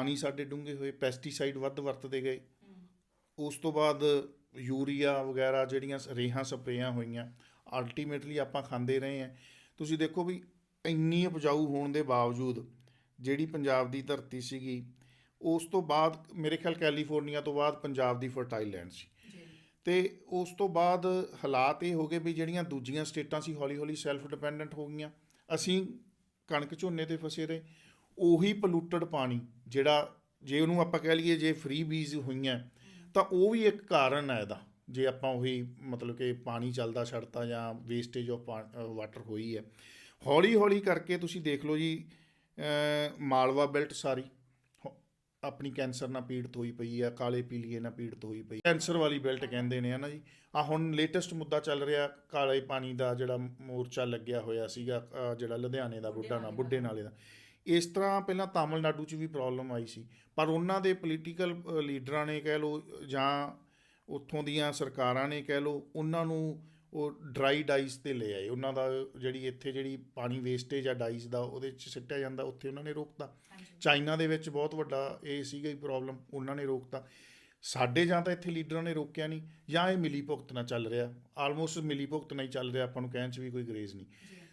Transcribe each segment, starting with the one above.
ਪਾਣੀ ਸਾਡੇ ਡੂੰਘੇ ਹੋਏ ਪੈਸਟੀਸਾਈਡ ਵੱਧ ਵਰਤਦੇ ਗਏ। ਉਸ ਤੋਂ ਬਾਅਦ ਯੂਰੀਆ ਵਗੈਰਾ ਜਿਹੜੀਆਂ ਰੇਹਾਂ ਸਪਰੇਆਂ ਹੋਈਆਂ ਅਲਟੀਮੇਟਲੀ ਆਪਾਂ ਖਾਂਦੇ ਰਹੇ ਹਾਂ। ਤੁਸੀਂ ਦੇਖੋ ਵੀ ਇੰਨੀ ਉਪਜਾਊ ਹੋਣ ਦੇ ਬਾਵਜੂਦ ਜਿਹੜੀ ਪੰਜਾਬ ਦੀ ਧਰਤੀ ਸੀਗੀ ਉਸ ਤੋਂ ਬਾਅਦ ਮੇਰੇ ਖਿਆਲ ਕੈਲੀਫੋਰਨੀਆ ਤੋਂ ਬਾਅਦ ਪੰਜਾਬ ਦੀ ਫਰਟਾਈਲ ਲੈਂਡ ਸੀ। ਤੇ ਉਸ ਤੋਂ ਬਾਅਦ ਹਾਲਾਤ ਇਹ ਹੋ ਗਏ ਵੀ ਜਿਹੜੀਆਂ ਦੂਜੀਆਂ ਸਟੇਟਾਂ ਸੀ ਹੌਲੀ ਹੌਲੀ ਸੈਲਫ ਡਿਪੈਂਡੈਂਟ ਹੋ ਗਈਆਂ। ਅਸੀਂ ਕਣਕ ਝੋਨੇ ਤੇ ਫਸੇ ਰਹੇ ਉਹੀ ਪੋਲੂਟਡ ਪਾਣੀ ਜਿਹੜਾ ਜੇ ਉਹਨੂੰ ਆਪਾਂ ਕਹਿ ਲਈਏ ਜੇ ਫ੍ਰੀ ਬੀਜ਼ ਹੋਈਆਂ ਤਾਂ ਉਹ ਵੀ ਇੱਕ ਕਾਰਨ ਹੈ ਇਹਦਾ। ਜੇ ਆਪਾਂ ਉਹੀ ਮਤਲਬ ਕਿ ਪਾਣੀ ਚੱਲਦਾ ਛੱਡਤਾ ਜਾਂ ਵੇਸਟੇਜ ਆਫ ਵਾਟਰ ਹੋਈ ਹੈ। ਹੌਲੀ ਹੌਲੀ ਕਰਕੇ ਤੁਸੀਂ ਦੇਖ ਲਓ ਜੀ ਮਾਲਵਾ ਬੈਲਟ ਸਾਰੀ ਹੋ- ਆਪਣੀ ਕੈਂਸਰ ਨਾਲ ਪੀੜਤ ਹੋਈ ਪਈ ਆ ਕਾਲੇ ਪੀਲੀਏ ਨਾਲ ਪੀੜਤ ਹੋਈ ਪਈ ਕੈਂਸਰ ਵਾਲੀ ਬੈਲਟ ਕਹਿੰਦੇ ਨੇ ਹਨਾ ਜੀ। ਆ ਹੁਣ ਲੇਟੈਸਟ ਮੁੱਦਾ ਚੱਲ ਰਿਹਾ ਕਾਲੇ ਪਾਣੀ ਦਾ ਜਿਹੜਾ ਮੋਰਚਾ ਲੱਗਿਆ ਹੋਇਆ ਸੀਗਾ ਜਿਹੜਾ ਲੁਧਿਆਣੇ ਦਾ ਬੁੱਢਾ ਨਾ ਬੁੱਢੇ ਨਾਲੇ ਦਾ। ਇਸ ਤਰ੍ਹਾਂ ਪਹਿਲਾਂ ਤਾਮਿਲਨਾਡੂ 'ਚ ਵੀ ਪ੍ਰੋਬਲਮ ਆਈ ਸੀ। ਪਰ ਉਹਨਾਂ ਦੇ ਪੋਲੀਟੀਕਲ ਲੀਡਰਾਂ ਨੇ ਕਹਿ ਲਓ ਜਾਂ ਉੱਥੋਂ ਦੀਆਂ ਸਰਕਾਰਾਂ ਨੇ ਕਹਿ ਲਓ ਉਹਨਾਂ ਨੂੰ ਉਹ ਡਰਾਈ ਡਾਈਸ ਤੇ ਲੈ ਆਏ। ਉਹਨਾਂ ਦਾ ਜਿਹੜੀ ਇੱਥੇ ਜਿਹੜੀ ਪਾਣੀ ਵੇਸਟੇਜ ਆ ਡਾਈਸ ਦਾ ਉਹਦੇ 'ਚ ਸਿੱਟਿਆ ਜਾਂਦਾ ਉੱਥੇ ਉਹਨਾਂ ਨੇ ਰੋਕਤਾ। ਚਾਈਨਾ ਦੇ ਵਿੱਚ ਬਹੁਤ ਵੱਡਾ ਇਹ ਸੀਗਾ ਹੀ ਪ੍ਰੋਬਲਮ ਉਹਨਾਂ ਨੇ ਰੋਕਤਾ। ਸਾਡੇ ਜਾਂ ਤਾਂ ਇੱਥੇ ਲੀਡਰਾਂ ਨੇ ਰੋਕਿਆ ਨਹੀਂ ਜਾਂ ਇਹ ਮਿਲੀ ਭੁਗਤ ਨਾਲ ਚੱਲ ਰਿਹਾ। ਆਲਮੋਸਟ ਮਿਲੀ ਭੁਗਤ ਨਾਲ ਹੀ ਚੱਲ ਰਿਹਾ ਆਪਾਂ ਨੂੰ ਕਹਿਣ 'ਚ ਵੀ ਕੋਈ ਗਰੇਜ਼ ਨਹੀਂ।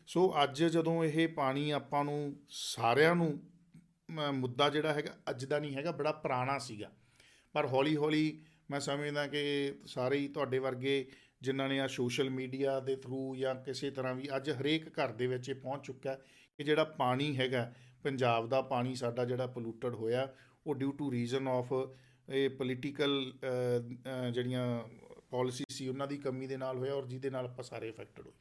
ਸੋ ਅੱਜ ਜਦੋਂ ਇਹ ਪਾਣੀ ਆਪਾਂ ਨੂੰ ਸਾਰਿਆਂ ਨੂੰ ਮੁੱਦਾ ਜਿਹੜਾ ਹੈਗਾ ਅੱਜ ਦਾ ਨਹੀਂ ਹੈਗਾ ਬੜਾ ਪੁਰਾਣਾ ਸੀਗਾ। ਪਰ ਹੌਲੀ ਹੌਲੀ ਮੈਂ ਸਮਝਦਾ ਕਿ ਸਾਰੇ ਹੀ ਤੁਹਾਡੇ ਵਰਗੇ ਜਿਨ੍ਹਾਂ ਨੇ ਆ ਸੋਸ਼ਲ ਮੀਡੀਆ ਦੇ ਥਰੂ ਜਾਂ ਕਿਸੇ ਤਰ੍ਹਾਂ ਵੀ ਅੱਜ ਹਰੇਕ ਘਰ ਦੇ ਵਿੱਚ ਇਹ ਪਹੁੰਚ ਚੁੱਕਾ ਕਿ ਜਿਹੜਾ ਪਾਣੀ ਹੈਗਾ ਪੰਜਾਬ ਦਾ ਪਾਣੀ ਸਾਡਾ ਜਿਹੜਾ ਪੋਲੂਟਡ ਹੋਇਆ ਉਹ ਡਿਊ ਟੂ ਰੀਜ਼ਨ ਆਫ ਇਹ ਪੋਲੀਟੀਕਲ ਜਿਹੜੀਆਂ ਪਾਲਿਸੀ ਸੀ, ਉਹਨਾਂ ਦੀ ਕਮੀ ਦੇ ਨਾਲ ਹੋਇਆ ਔਰ ਜਿਹਦੇ ਨਾਲ ਆਪਾਂ ਸਾਰੇ ਇਫੈਕਟਡ ਹੋਏ।